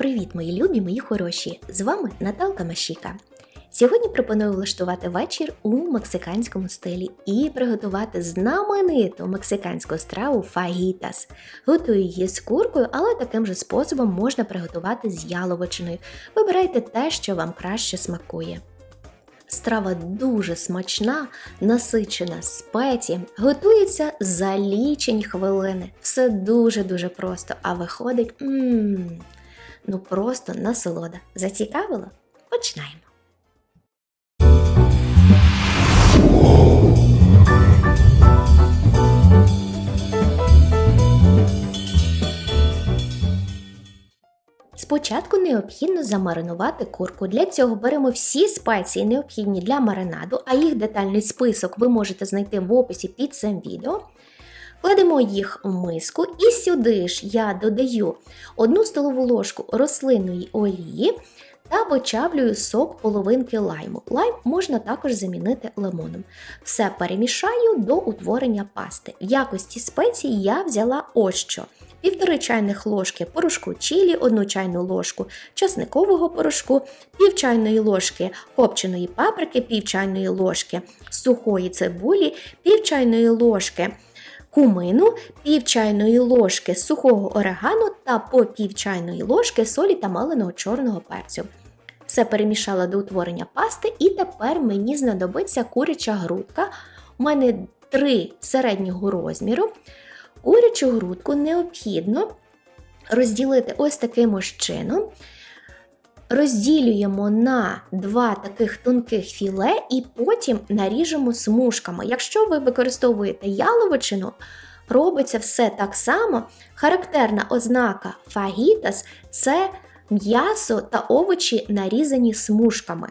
Привіт, мої любі, мої хороші! З вами Наталка Машіка. Сьогодні пропоную влаштувати вечір у мексиканському стилі і приготувати знамениту мексиканську страву фагітас. Готую її з куркою, але таким же способом можна приготувати з яловичиною. Вибирайте те, що вам краще смакує. Страва дуже смачна, насичена спеціям, готується за лічені хвилини. Все дуже-дуже просто, а виходить мм, ну просто насолода. Зацікавило? Починаємо. Спочатку необхідно замаринувати курку. Для цього беремо всі спеції, необхідні для маринаду, а їх детальний список ви можете знайти в описі під цим відео. Кладемо їх в миску, і сюди ж я додаю 1 столову ложку рослинної олії та вичавлюю сок половинки лайму. Лайм можна також замінити лимоном. Все перемішаю до утворення пасти. В якості спеції я взяла ось що. Півтори чайних ложки порошку чілі, 1 чайну ложку часникового порошку, пів чайної ложки копченої паприки, пів чайної ложки сухої цибулі, пів чайної ложки кумину, пів чайної ложки сухого орегану та по пів чайної ложки солі та маленого чорного перцю. Все перемішала до утворення пасти, і тепер мені знадобиться куряча грудка. У мене три середнього розміру. Курячу грудку необхідно розділити ось таким чином. Розділюємо на два таких тонких філе і потім наріжемо смужками. Якщо ви використовуєте яловичину, робиться все так само. Характерна ознака фагітас це м'ясо та овочі нарізані смужками.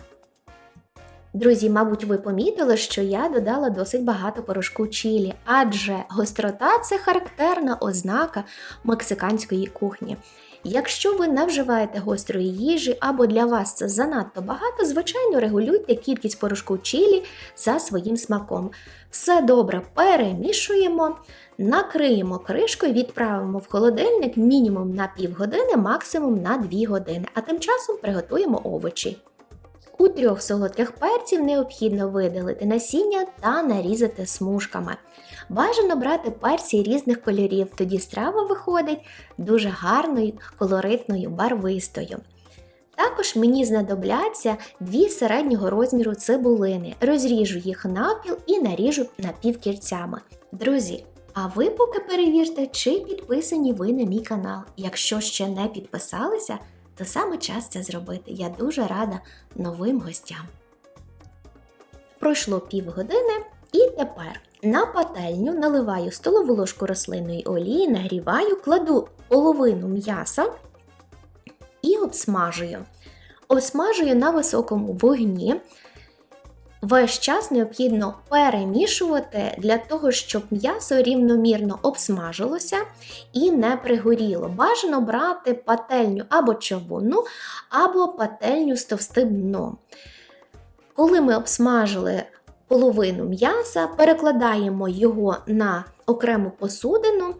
Друзі, мабуть, ви помітили, що я додала досить багато порошку чилі, адже гострота це характерна ознака мексиканської кухні. Якщо ви не вживаєте гострої їжі або для вас це занадто багато, звичайно, регулюйте кількість порошку чилі за своїм смаком. Все добре перемішуємо, накриємо кришкою, відправимо в холодильник мінімум на півгодини, максимум на 2 години, а тим часом приготуємо овочі. У трьох солодких перців необхідно видалити насіння та нарізати смужками. Бажано брати перці різних кольорів, тоді страва виходить дуже гарною, колоритною, барвистою. Також мені знадобляться дві середнього розміру цибулини. Розріжу їх навпіл і наріжу напівкільцями. Друзі, а ви поки перевірте, чи підписані ви на мій канал. Якщо ще не підписалися, то саме час це зробити. Я дуже рада новим гостям. Пройшло півгодини, і тепер на пательню наливаю столову ложку рослинної олії, нагріваю, кладу половину м'яса і обсмажую. Обсмажую на високому вогні. Весь час необхідно перемішувати для того, щоб м'ясо рівномірно обсмажилося і не пригоріло. Бажано брати пательню або човуну, або пательню з товстим дном. Коли ми обсмажили половину м'яса, перекладаємо його на окрему посудину.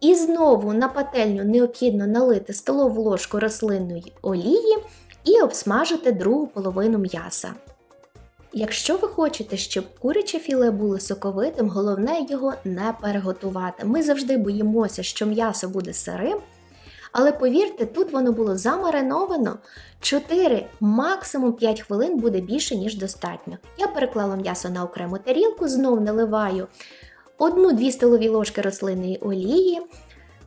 І знову на пательню необхідно налити столову ложку рослинної олії і обсмажити другу половину м'яса. Якщо ви хочете, щоб куряче філе було соковитим, головне його не переготувати. Ми завжди боїмося, що м'ясо буде сирим. Але повірте, тут воно було замариновано 4, максимум 5 хвилин буде більше, ніж достатньо. Я переклала м'ясо на окрему тарілку, знов наливаю 1-2 столові ложки рослинної олії,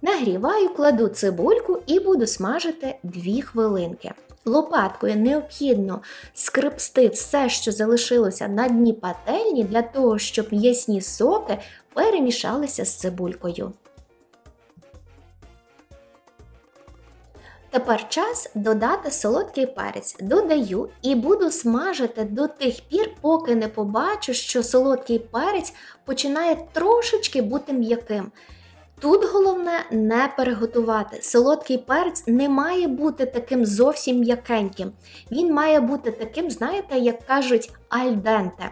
нагріваю, кладу цибульку і буду смажити 2 хвилинки. Лопаткою необхідно скрипсти все, що залишилося на дні пательні, для того, щоб м'ясні соки перемішалися з цибулькою. Тепер час додати солодкий перець. Додаю і буду смажити до тих пір, поки не побачу, що солодкий перець починає трошечки бути м'яким. Тут головне не переготувати. Солодкий перець не має бути таким зовсім м'якеньким. Він має бути таким, знаєте, як кажуть, альденте.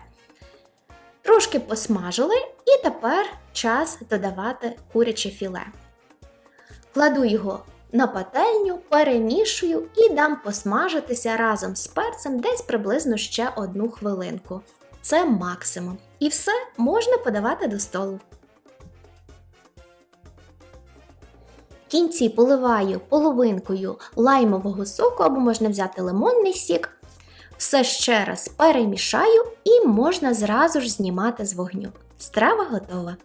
Трошки посмажили, і тепер час додавати куряче філе. Кладу його на пательню, перемішую і дам посмажитися разом з перцем десь приблизно ще одну хвилинку. Це максимум. І все можна подавати до столу. Кінці поливаю половинкою лаймового соку або можна взяти лимонний сік. Все ще раз перемішаю і можна зразу ж знімати з вогню. Страва готова.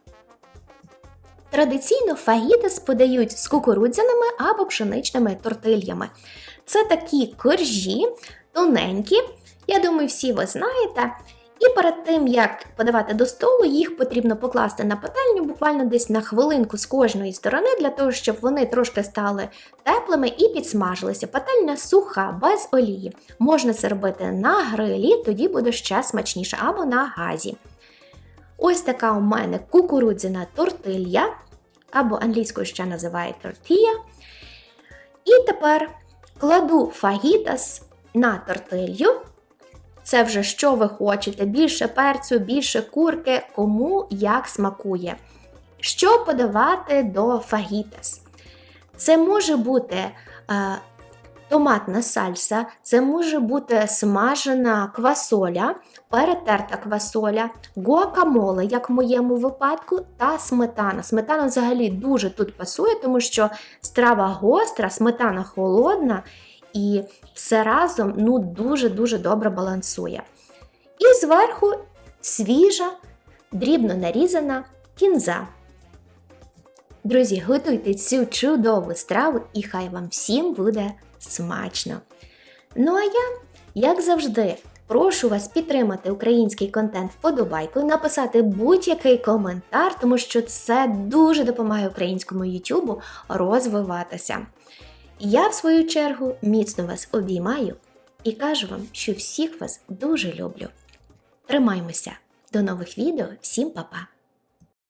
Традиційно фагітес подають з кукурудзяними або пшеничними тортильями. Це такі коржі, тоненькі, я думаю, всі ви знаєте. І перед тим, як подавати до столу, їх потрібно покласти на пательню буквально десь на хвилинку з кожної сторони, для того, щоб вони трошки стали теплими і підсмажилися. Пательня суха, без олії. Можна це робити на грилі, тоді буде ще смачніше, або на газі. Ось така у мене кукурудзяна тортилья, або англійською ще називають тортія. І тепер кладу фагітас на тортилью. Це вже що ви хочете: більше перцю, більше курки, кому як смакує. Що подавати до фагітас? Це може бути е, томатна сальса, це може бути смажена квасоля, перетерта квасоля, гуакамоле, як в моєму випадку, та сметана. Сметана взагалі дуже тут пасує, тому що страва гостра, сметана холодна і все разом ну, дуже-дуже добре балансує. І зверху свіжа, дрібно нарізана кінза. Друзі, готуйте цю чудову страву і хай вам всім буде смачно! Ну а я, як завжди, прошу вас підтримати український контент вподобайкою, написати будь-який коментар, тому що це дуже допомагає українському YouTube розвиватися. Я, в свою чергу, міцно вас обіймаю і кажу вам, що всіх вас дуже люблю. Тримаймося! До нових відео, всім па-па!